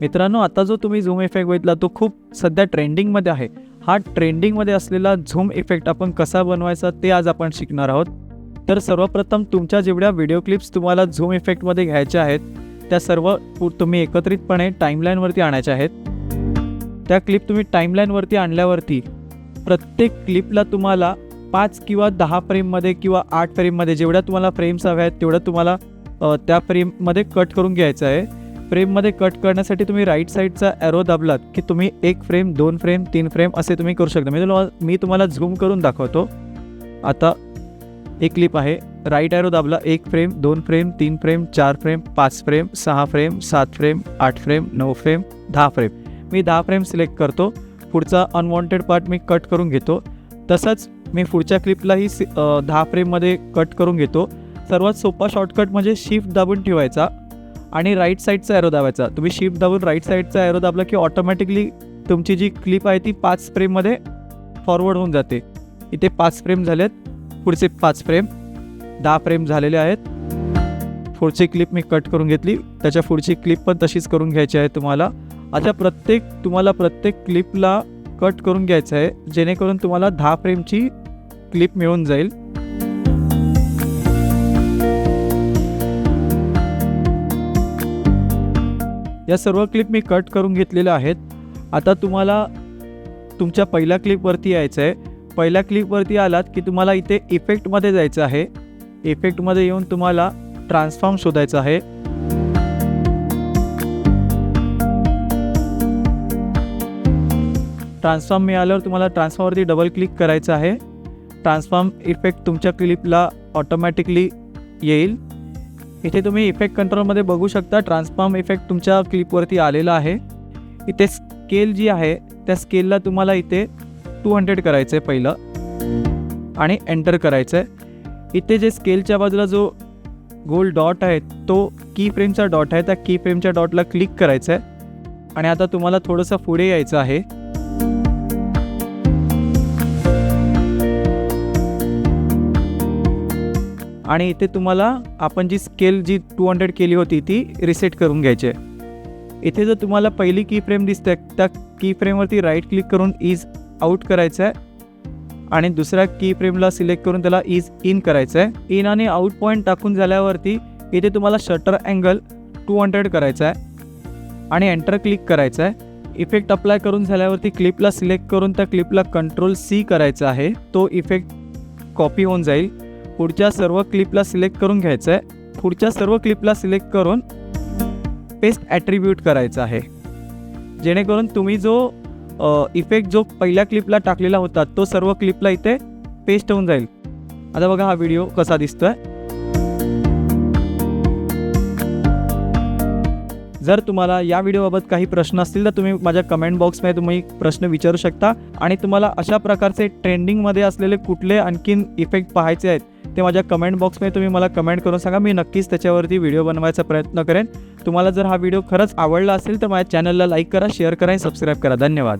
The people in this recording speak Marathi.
मित्रांनो आता जो तुम्ही झूम इफेक्ट बघितला तो खूप सध्या ट्रेंडिंगमध्ये आहे. हा ट्रेंडिंगमध्ये असलेला झूम इफेक्ट आपण कसा बनवायचा ते आज आपण शिकणार आहोत. तर सर्वप्रथम तुमच्या जेवढ्या व्हिडिओ क्लिप्स तुम्हाला झूम इफेक्टमध्ये घ्यायच्या आहेत त्या सर्व पु- तुम्ही एकत्रितपणे टाईमलाईनवरती आणायच्या आहेत. त्या क्लिप तुम्ही टाईमलाईनवरती आणल्यावरती प्रत्येक क्लिपला तुम्हाला पाच किंवा दहा फ्रेममध्ये किंवा आठ फ्रेममध्ये जेवढ्या तुम्हाला फ्रेम्स हव्या आहेत तेवढ्या तुम्हाला त्या फ्रेममध्ये कट करून घ्यायचं आहे. फ्रेममध्ये कट करण्यासाठी तुम्ही राईट साईडचा ॲरो दाबलात की तुम्ही एक फ्रेम दोन फ्रेम तीन फ्रेम असे तुम्ही करू शकता. मी तुम्हाला मी तुम्हाला झूम करून दाखवतो. आता एक क्लिप आहे. राईट ॲरो दाबला एक फ्रेम दोन फ्रेम तीन फ्रेम चार फ्रेम पाच फ्रेम सहा फ्रेम सात फ्रेम आठ फ्रेम नऊ फ्रेम दहा फ्रेम. मी दहा फ्रेम सिलेक्ट करतो. पुढचा अनवॉन्टेड पार्ट मी कट करून घेतो. तसंच मी पुढच्या क्लिपलाही सि दहा फ्रेममध्ये कट करून घेतो. सर्वात सोपा शॉर्टकट म्हणजे शिफ्ट दाबून ठेवायचा. आणि राईट साईडचा ॲरो दाबायचा. तुम्ही शिफ्ट दाबून राईट साईडचा ॲरो दाबला की ऑटोमॅटिकली तुमची जी क्लिप आहे ती पाच फ्रेममध्ये फॉरवर्ड होऊन जाते. इथे पाच फ्रेम झालेत पुढचे पाच फ्रेम दहा फ्रेम झालेले आहेत. पुढची क्लिप मी कट करून घेतली. त्याच्या पुढची क्लिप पण तशीच करून घ्यायची आहे तुम्हाला. आता प्रत्येक तुम्हाला प्रत्येक क्लिपला कट करून घ्यायचं आहे. जेणेकरून तुम्हाला दहा फ्रेमची क्लिप मिळून जाईल. या सर्व क्लिप मी कट करून घेतलेल्या आहेत. आता तुम्हाला तुमच्या पहिल्या क्लिपवरती यायचं आहे. पहिल्या क्लिपवरती आलात की तुम्हाला इथे इफेक्टमध्ये जायचं आहे. इफेक्टमध्ये येऊन तुम्हाला ट्रान्सफॉर्म शोधायचं आहे. ट्रान्सफॉर्म मिळाल्यावर तुम्हाला ट्रान्सफॉर्मवरती डबल क्लिक करायचं आहे. ट्रान्सफॉर्म इफेक्ट तुमच्या क्लिपला ऑटोमॅटिकली येईल. इथे तुम्ही इफेक्ट कंट्रोलमध्ये बघू शकता. ट्रान्सफॉर्म इफेक्ट तुमच्या क्लिपवरती आलेला आहे. इथे स्केल जी आहे त्या स्केलला तुम्हाला इथे टू हंड्रेड करायचं आहे पहिलं. आणि एंटर करायचं आहे इथे जे स्केलच्या बाजूला जो गोल डॉट आहे तो की फ्रेमचा डॉट आहे. त्या की फ्रेमच्या डॉटला क्लिक करायचं आहे आणि आता तुम्हाला थोडंसं पुढे यायचं आहे. आणि इथे तुम्हाला आपण जी स्केल जी टू हंड्रेड केली होती ती रिसेट करून घ्यायची आहे. इथे जर तुम्हाला पहिली की फ्रेम दिसते त्या की फ्रेमवरती राईट क्लिक करून इज आऊट करायचं आहे. आणि दुसऱ्या की फ्रेमला सिलेक्ट करून त्याला इज इन करायचं आहे. इन आणि आऊट पॉईंट टाकून झाल्यावरती इथे तुम्हाला शटर अँगल टू हंड्रेड करायचा आहे. आणि एंटर क्लिक करायचं आहे. इफेक्ट अप्लाय करून झाल्यावरती क्लिपला सिलेक्ट करून त्या क्लिपला कंट्रोल सी करायचा आहे. तो इफेक्ट कॉपी होऊन जाईल. पुढच्या सर्व क्लिपला सिलेक्ट करून घ्यायचं आहे पुढच्या सर्व क्लिपला सिलेक्ट करून पेस्ट ॲट्रिब्यूट करायचा आहे. जेणेकरून तुम्ही जो इफेक्ट जो पहिल्या क्लिपला टाकलेला होता तो सर्व क्लिपला इथे पेस्ट होऊन जाईल. आता बघा हा व्हिडिओ कसा दिसतो आहे जर तुम्हाला या व्हिडिओबाबत काही प्रश्न असतील तर तुम्ही माझ्या कमेंट बॉक्समध्ये तुम्ही प्रश्न विचारू शकता. आणि तुम्हाला अशा प्रकारचे ट्रेंडिंगमध्ये असलेले कुठले आणखीन इफेक्ट पाहायचे आहेत ते माझ्या कमेंट बॉक्समध्ये तुम्ही मला कमेंट करून सांगा. मी नक्कीच त्याच्यावरती व्हिडिओ बनवायचा प्रयत्न करेन. तुम्हाला जर हा व्हिडिओ खरंच आवडला असेल तर माझ्या चॅनलला लाईक करा शेअर करा आणि सबस्क्राईब करा. धन्यवाद.